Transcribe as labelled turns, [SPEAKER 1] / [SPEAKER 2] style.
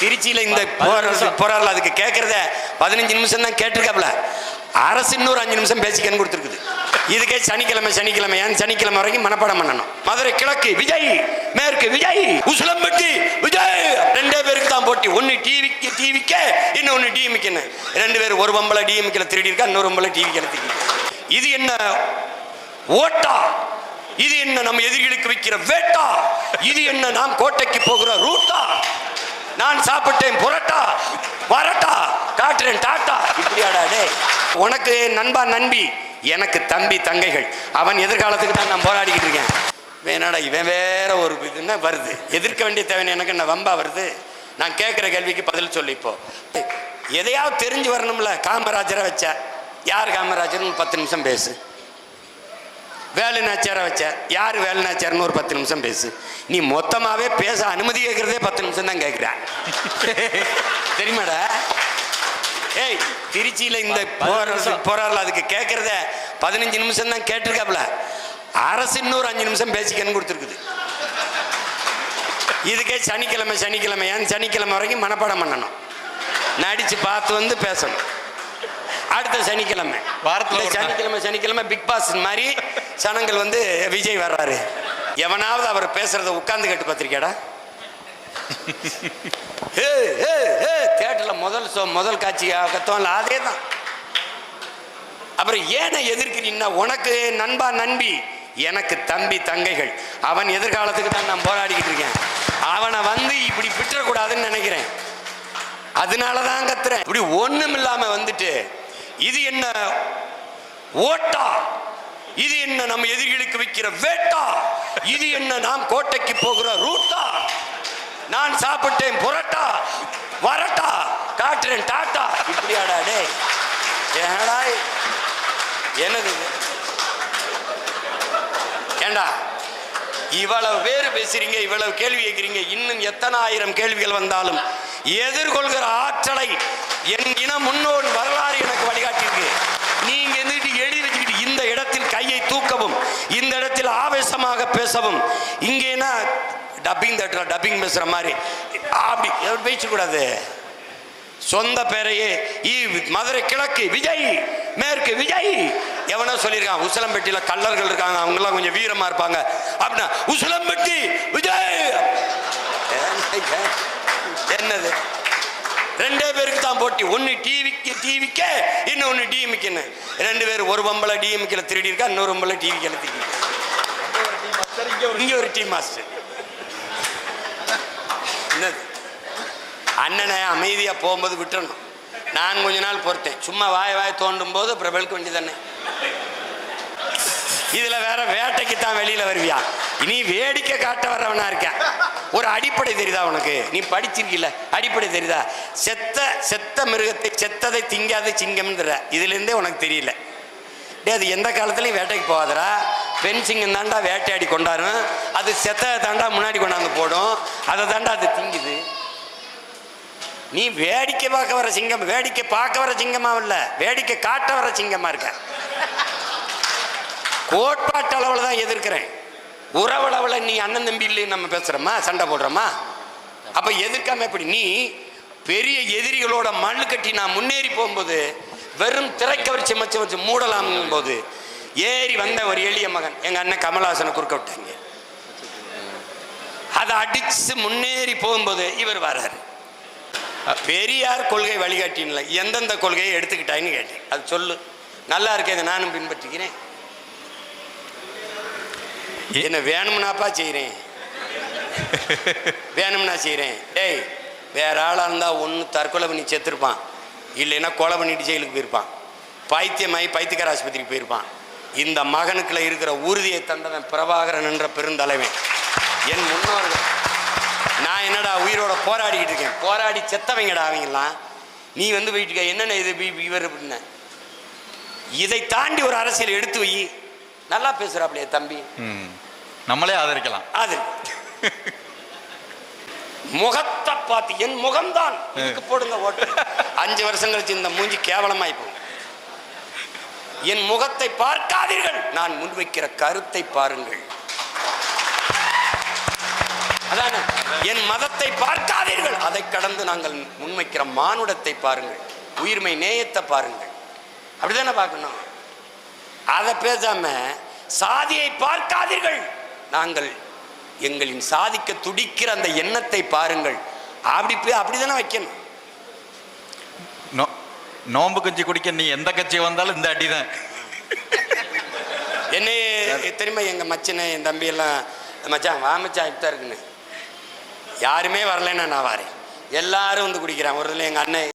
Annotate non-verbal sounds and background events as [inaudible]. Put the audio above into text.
[SPEAKER 1] திருச்சியில இந்த போறாருல அதுக்கு கேட்கறத பதினஞ்சு நிமிஷம் தான் கேட்டிருக்காப்ல அரசு இன்னொரு அஞ்சு நிமிஷம் பேசிக்கன்னு கொடுத்துருக்குது. இதுக்கே சனிக்கிழமை சனிக்கிழமை ஏன் சனிக்கிழமை வரைக்கும் மனப்பாடம் பண்ணணும். மதுரை கிழக்கு விஜய் மேற்கு விஜய் உசிலம்பட்டி விஜய். ரெண்டே பேருக்கு தான் போட்டி. ஒன்னு டிவிக்கு டிவிக்கு இன்னொன்னு டிஎம்கேன்னு. ரெண்டு பேரும் ஒரு பம்பளை டிஎம்கேல திருடி இருக்கா இன்னொரு பம்பளை டிவிக்கேல திருடி இது என்ன ஓட்டா? இது என்ன நம்ம எதிரிகளுக்கு வைக்கிற வேட்டா? இது என்ன நாம் கோட்டைக்கு போகிற ரூட்டா? நான் சாப்பிட்டேன் புரட்டா வரட்டா காட்டுறேன் டாட்டா. இப்படியாடா டே உனக்கு நண்பா நண்பி எனக்கு தம்பி தங்கைகள். அவன் எதிர்காலத்துக்கு தான் நான் போராடிக்கிட்டு இருக்கேன். இவன் என்னடா இவன் வேற ஒரு இதுன்னா வருது? எதிர்க்க வேண்டிய தேவை எனக்கு என்ன வம்பா வருது? நான் கேட்குற கேள்விக்கு பதில் சொல்லு இப்போ. எதையாவது தெரிஞ்சு வரணும்ல காமராஜரை வச்ச. யார் காமராஜர்னு பத்து நிமிஷம் பேசு. வேலுநாச்சியாரை வச்ச? யார் வேலுநாச்சியார்னு ஒரு பத்து நிமிஷம் பேசு. நீ மொத்தமாவே பேச அனுமதி கேட்கறதே பத்து நிமிஷம் தான் கேட்குற [laughs] தெரியுமாடா? ஏய் திருச்சியில இந்த போறாருல அதுக்கு கேட்கறத பதினஞ்சு நிமிஷம் தான் கேட்டிருக்காப்ல அரசு இன்னொரு அஞ்சு நிமிஷம் பேசிக்கன்னு கொடுத்துருக்குது. இதுக்கே சனிக்கிழமை சனிக்கிழமை ஏன் சனிக்கிழமை வரைக்கும் மனப்பாடம் பண்ணணும். நடிச்சு பார்த்து வந்து பேசணும். அடுத்த சனிக்கிழமை.
[SPEAKER 2] வாரத்துல.
[SPEAKER 1] சனிக்கிழமை சனிக்கிழமை பிக் பாஸ் மாதிரி சனங்கள் வந்து விஜய் வர்றாரு. எவனாவது அவர் பேசுறத உட்கார்ந்து கேட்டு பார்த்திருக்கியாடா? தேட்டரில் முதல் ஷோ முதல் காட்சி கத்தோம்ல அதே தான் அப்புறம் ஏனை எதிர்க்கிறீன்னா உனக்கு நண்பா நண்பி எனக்கு தம்பி தங்கைகள். அவன் எதிர்காலத்துக்கு தான் நான் போராடிக்கிட்டு இருக்கேன். அவனை வந்து இப்படி விட்டுறக்கூடாதுன்னு நினைக்கிறேன். அதனால தான் கத்துறேன். இப்படி ஒண்ணும் இல்லாம வந்துட்டு இது என்ன ஓட்டா? இது என்ன நம்ம எதிரிகளுக்கு வைக்கிற வேட்டா? இது என்ன நாம் கோட்டைக்கு போகிற ரூட்டா? நான் சாப்பிட்டேன் புரட்டா வரட்டா காட்டுறேன் டாட்டா. இப்படியாடா டே ஏடா என்னது ஏண்டா? இவ்வளவு பேர் பேசுறீங்க இவ்வளவு கேள்வி கேட்குறீங்க இன்னும் எத்தனை ஆயிரம் கேள்விகள் வந்தாலும் எதிர்கொள்கிற ஆற்றலை என் இன முன்னோன் வரலாறு எனக்கு வழி ஆவேசமாக பேசவும். இங்கேனா டப்பிங் தட்டுற டப்பிங் பேசுகிற மாதிரி. அப்படி பேசக்கூடாது. சொந்த பேரையே ஈ மதுரை கிழக்கு விஜய் மேற்கு விஜய். எவனோ சொல்லியிருக்கான் உசிலம்பட்டியில் கல்லர்கள் இருக்காங்க அவங்கெல்லாம் கொஞ்சம் வீரமா இருப்பாங்க. அப்படின்னா உசிலம்பட்டி விஜய். என்னது? ரெண்டே பேருக்கு தான் போட்டி. ஒன்று டிவிக்கு டிவிக்கே இன்னொன்று டிஎம்கேன்னு ரெண்டு பேர் ஒரு பம்பளை டிஎம்கேல திருடி இருக்கா இன்னொரு பம்பளை டிவிக்கேல திருடி இங்கே ஒரு டீம் மாஸ்டர் என்னது? அண்ணனை அமைதியாக போகும்போது விட்டுறணும். நான் கொஞ்ச நாள் பொறுத்தேன். சும்மா வாய் வாய் தோண்டும் போது பிரபலுக்கு வெளுக்க வேண்டியதானே இதுல வேற வேட்டைக்கு தான் வெளியில வருவியா? நீ வேடிக்கை காட்ட வர்றவனா இருக்க ஒரு அடிப்படை தெரியுதா உனக்கு? நீ படிச்சிருக்கில்ல? அடிப்படை தெரியுதா? செத்த செத்த மிருகத்தை செத்ததை திங்காத சிங்கம்ன்ற. இதுல இருந்தே உனக்கு தெரியல. டே அது எந்த காலத்துலயும் வேட்டைக்கு போகாதடா. பெண் சிங்கம் தாண்டா வேட்டையாடி கொண்டாரும் அது செத்த தாண்டா முன்னாடி கொண்டாந்து போடும். அதை தாண்டா அது திங்குது. நீ வேடிக்கை பார்க்க வர சிங்கம் வேடிக்கை பார்க்க வர சிங்கமா இல்ல வேடிக்கை காட்ட வர சிங்கமா இருக்க. கோட்பாட்டு அளவில் தான் எதிர்க்கிறேன். உறவளவில் நீ அண்ணன் தம்பி இல்லை நம்ம பேசுறோமா? சண்டை போடுறோமா? அப்ப எதிர்க்காம எப்படி? நீ பெரிய எதிரிகளோட மண்ணு கட்டி நான் முன்னேறி போகும்போது வெறும் திரைக்கவரிச்சி மச்சு வச்சு மூடலாம் போது ஏறி வந்த ஒரு எளிய மகன். எங்க அண்ணன் கமலஹாசனை குறுக்க விட்டாங்க. அதை அடிச்சு முன்னேறி போகும்போது இவர் வர்றாரு. பெரியார் கொள்கை வழிகாட்டின்ல எந்தெந்த கொள்கையை எடுத்துக்கிட்டாங்கன்னு கேட்டேன். அது சொல்லு. நல்லா இருக்கேன் நானும் பின்பற்றுகிறேன். என்ன வேணும்னாப்பா செய்கிறேன் வேணும்னா செய்கிறேன் டேய் வேற ஆளாக இருந்தால் ஒன்று தற்கொலை பண்ணி செத்துருப்பான். இல்லைன்னா கொலை பண்ணிட்டு ஜெயிலுக்கு போயிருப்பான். பைத்தியமாயி பைத்தியக்கார ஆஸ்பத்திரிக்கு போயிருப்பான். இந்த மகனுக்குள்ள இருக்கிற உறுதியை தந்தவன் பிரபாகரன் என்ற பெருந்தலைவன். என் முன்னோர்கள் நான் என்னடா உயிரோட போராடிக்கிட்டு இருக்கேன்? போராடி செத்தவங்கடா அவங்கெல்லாம். நீ வந்து போயிட்டு என்னென்ன இது இவர் அப்படின்ன. இதை தாண்டி ஒரு அரசியல் எடுத்து வை. நல்லா பேசுறாப்லையே தம்பி.
[SPEAKER 2] நம்மளே ஆதரிக்கலாம்.
[SPEAKER 1] அது முகத்தை பார்த்து என் முகம்தான். போடுங்க ஓட்டு. அஞ்சு வருஷம் கழிச்சு இந்த மூஞ்சி கேவலமாய் போகும் என் முகத்தை பார்க்காதீர்கள். நான் முன்வைக்கிற கருத்தை பாருங்கள். அதான? என் மதத்தை பார்க்காதீர்கள். அதை கடந்து நாங்கள் முன்வைக்கிற மானுடத்தை பாருங்கள். உயிர்மை நேயத்தை பாருங்கள். அப்படிதானே பார்க்கணும்? அதை பேசாம சாதியை பார்க்காதீர்கள். நாங்கள் எங்களின் சாதிக்க துடிக்கிற அந்த எண்ணத்தை பாருங்கள். அப்படி அப்படிதானே வைக்கணும்.
[SPEAKER 2] நோம்பு கஞ்சி குடிக்க நீ எந்த கட்சி வந்தாலும் இந்த அடி தான்
[SPEAKER 1] என்னை தெரியுமா எங்க மச்சினை என் தம்பி எல்லாம் மச்சான் வா மச்சான் இப்பதான் இருக்குன்னு. யாருமே வரலைன்னா நான் வரேன். எல்லாரும் வந்து குடிக்கிறான். ஒரு இதில் எங்கள் அண்ணன்